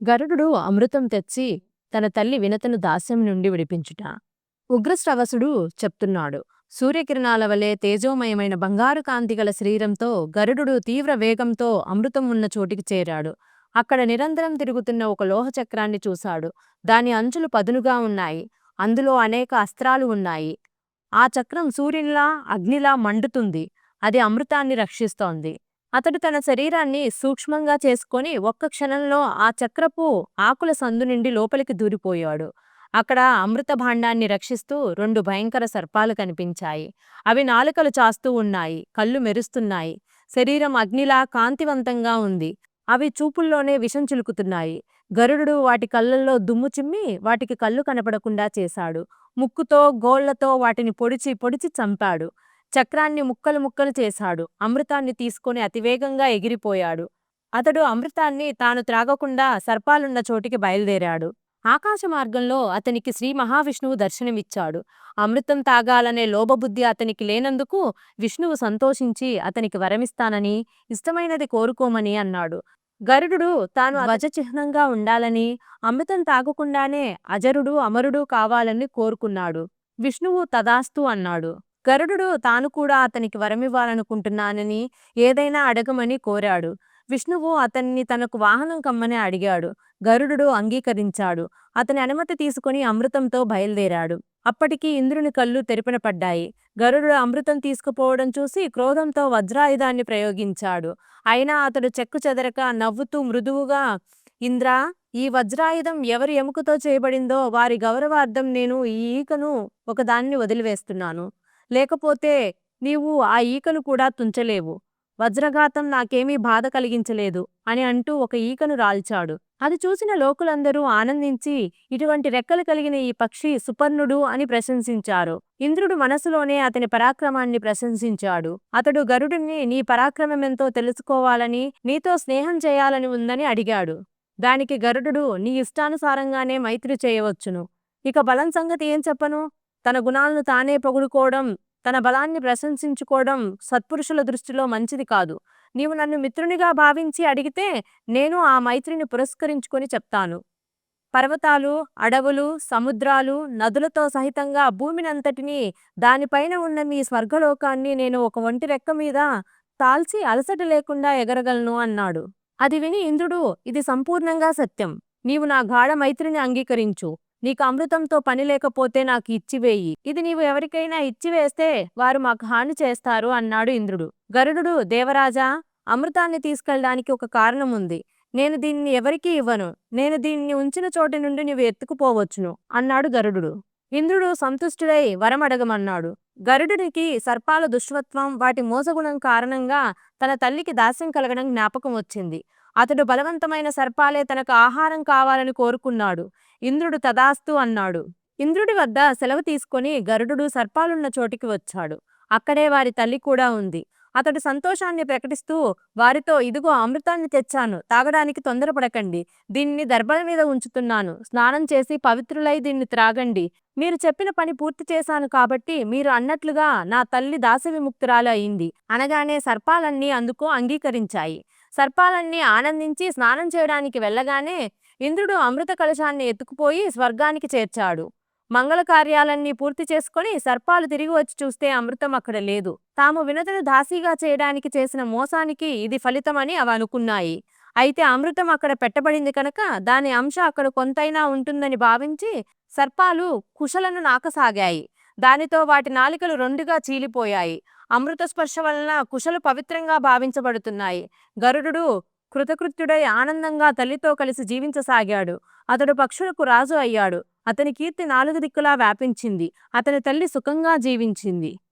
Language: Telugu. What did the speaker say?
గరుడుడు అమృతం తెచ్చి తన తల్లి వినతను దాస్యం నుండి విడిపించుట. ఉగ్రశ్రవసుడు చెప్తున్నాడు సూర్యకిరణాల వలె తేజోమయమైన బంగారు కాంతి గల శరీరంతో గరుడు తీవ్ర వేగంతో అమృతం ఉన్న చోటికి చేరాడు. అక్కడ నిరంతరం తిరుగుతున్న ఒక లోహచక్రాన్ని చూశాడు. దాని అంచులు పదునుగా ఉన్నాయి. అందులో అనేక అస్త్రాలు ఉన్నాయి. ఆ చక్రం సూర్యునిలా అగ్నిలా మండుతుంది. అది అమృతాన్ని రక్షిస్తోంది. అతడు తన శరీరాన్ని సూక్ష్మంగా చేసుకొని ఒక్క క్షణంలో ఆ చక్రపు ఆకుల సందు నుండి లోపలికి దూరిపోయాడు. అక్కడ అమృత భాండాన్ని రక్షిస్తూ రెండు భయంకర సర్పాలు కనిపించాయి. అవి నాలుకలు చాస్తూ ఉన్నాయి. కళ్ళు మెరుస్తున్నాయి. శరీరం అగ్నిలా కాంతివంతంగా ఉంది. అవి చూపుల్లోనే విషం చిలుకుతున్నాయి. గరుడు వాటి కళ్ళల్లో దుమ్ము చిమ్మి వాటికి కళ్ళు కనపడకుండా చేశాడు. ముక్కుతో గోళ్ళతో వాటిని పొడిచి పొడిచి చంపాడు. చక్రాన్ని ముక్కలు ముక్కలు చేశాడు. అమృతాన్ని తీసుకొని అతివేగంగా ఎగిరిపోయాడు. అతడు అమృతాన్ని తాను త్రాగకుండా సర్పాలున్న చోటికి బయలుదేరాడు. ఆకాశ మార్గంలో అతనికి శ్రీ మహావిష్ణువు దర్శనమిచ్చాడు. అమృతం తాగాలనే లోభబుద్ధి అతనికి లేనందుకు విష్ణువు సంతోషించి అతనికి వరమిస్తానని ఇష్టమైనది కోరుకోమని అన్నాడు. గరుడు తాను అజ చిహ్నంగా ఉండాలని అమృతం తాగకుండానే అజరుడు అమరుడు కావాలని కోరుకున్నాడు. విష్ణువు తదాస్తు అన్నాడు. గరుడు తాను కూడా అతనికి వరమివ్వాలనుకుంటున్నానని ఏదైనా అడగమని కోరాడు. విష్ణువు అతన్ని తనకు వాహనం కమ్మని అడిగాడు. గరుడు అంగీకరించాడు. అతని అనుమతి తీసుకుని అమృతంతో బయలుదేరాడు. అప్పటికి ఇంద్రుని కళ్ళు తెరిపిన పడ్డాయి. గరుడు అమృతం తీసుకుపోవడం చూసి క్రోధంతో వజ్రాయుధాన్ని ప్రయోగించాడు. అయినా అతడు చెక్కు చెదరక నవ్వుతూ మృదువుగా ఇంద్రా ఈ వజ్రాయుధం ఎవరి ఎముకతో చేయబడిందో వారి గౌరవార్థం నేను ఈ ఈకను ఒకదాన్ని వదిలివేస్తున్నాను. లేకపోతే నీవు ఆ ఈకను కూడా తుంచలేవు. వజ్రఘాతం నాకేమీ బాధ కలిగించలేదు అని అంటూ ఒక ఈకను రాల్చాడు. అది చూసిన లోకులందరూ ఆనందించి ఇటువంటి రెక్కలు కలిగిన ఈ పక్షి సుపర్ణుడు అని ప్రశంసించారు. ఇంద్రుడు మనసులోనే అతని పరాక్రమాన్ని ప్రశంసించాడు. అతడు గరుడిని నీ పరాక్రమమెంతో తెలుసుకోవాలని నీతో స్నేహం చేయాలని ఉందని అడిగాడు. దానికి గరుడు నీ ఇష్టానుసారంగానే మైత్రి చేయవచ్చును. ఇక బలం సంగతి ఏం చెప్పను? తన గుణాలను తానే పొగుడుకోవడం తన బలాన్ని ప్రశంసించుకోవడం సత్పురుషుల దృష్టిలో మంచిది కాదు. నీవు నన్ను మిత్రునిగా భావించి అడిగితే నేను ఆ మైత్రిని పురస్కరించుకొని చెప్తాను. పర్వతాలు అడవులు సముద్రాలు నదులతో సహితంగా భూమినంతటినీ దానిపైన ఉన్న మీ స్వర్గలోకాన్ని నేను ఒక ఒంటి రెక్క మీద తాల్చి అలసట లేకుండా ఎగరగలను అన్నాడు. అది విని ఇంద్రుడు ఇది సంపూర్ణంగా సత్యం. నీవు నా గాఢ మైత్రిని అంగీకరించు. నీకు అమృతంతో పని లేకపోతే నాకు ఇచ్చివేయి ఇది నీవు ఎవరికైనా ఇచ్చివేస్తే వారు మాకు హాని చేస్తారు అన్నాడు ఇంద్రుడు. గరుడు దేవరాజా అమృతాన్ని తీసుకెళ్ళడానికి ఒక కారణం ఉంది నేను దీన్ని ఎవరికీ ఇవ్వను. నేను దీన్ని ఉంచిన చోటి నుండి నువ్వు ఎత్తుకుపోవచ్చును అన్నాడు గరుడు ఇంద్రుడు సంతుష్టుడై వరమడగమన్నాడు. గరుడునికి సర్పాల దుష్వత్వం వాటి మోసగుణం కారణంగా తన తల్లికి దాస్యం కలగడం జ్ఞాపకం వచ్చింది. అతడు బలవంతమైన సర్పాలే తనకు ఆహారం కావాలని కోరుకున్నాడు. ఇంద్రుడు తదాస్తు అన్నాడు. ఇంద్రుడి వద్ద సెలవు తీసుకొని గరుడు సర్పాలున్న చోటికి వచ్చాడు. అక్కడే వారి తల్లి కూడా ఉంది. అతడు సంతోషాన్ని ప్రకటిస్తూ వారితో ఇదిగో అమృతాన్ని తెచ్చాను. తాగడానికి తొందరపడకండి. దీన్ని దర్భల మీద ఉంచుతున్నాను. స్నానం చేసి పవిత్రులై దీన్ని త్రాగండి. మీరు చెప్పిన పని పూర్తి చేశాను కాబట్టి మీరు అన్నట్లుగా నా తల్లి దాసవిముక్తురాలు అయింది. అనగానే సర్పాలన్నీ అందుకు అంగీకరించాయి. సర్పాలన్నీ ఆనందించి స్నానం చేయడానికి వెళ్ళగానే ఇంద్రుడు అమృత కలశాన్ని ఎత్తుకుపోయి స్వర్గానికి చేర్చాడు. మంగళ కార్యాలన్నీ పూర్తి చేసుకుని సర్పాలు తిరిగి వచ్చి చూస్తే అమృతం అక్కడ లేదు. తాము వినతను దాసీగా చేయడానికి చేసిన మోసానికి ఇది ఫలితమని అవి అనుకున్నాయి. అయితే అమృతం అక్కడ పెట్టబడింది కనుక దాని అంశ అక్కడ కొంతైనా ఉంటుందని భావించి సర్పాలు కుశలను నాకసాగాయి. దానితో వాటి నాలికలు రెండుగా చీలిపోయాయి. అమృత స్పర్శ వలన కుశలు పవిత్రంగా భావించబడుతున్నాయి. గరుడు కృతకృత్యుడై ఆనందంగా తల్లితో కలిసి జీవించసాగాడు. అతడు పక్షులకు రాజు అయ్యాడు. అతని కీర్తి నాలుగు దిక్కులా వ్యాపించింది. అతని తల్లి సుఖంగా జీవించింది.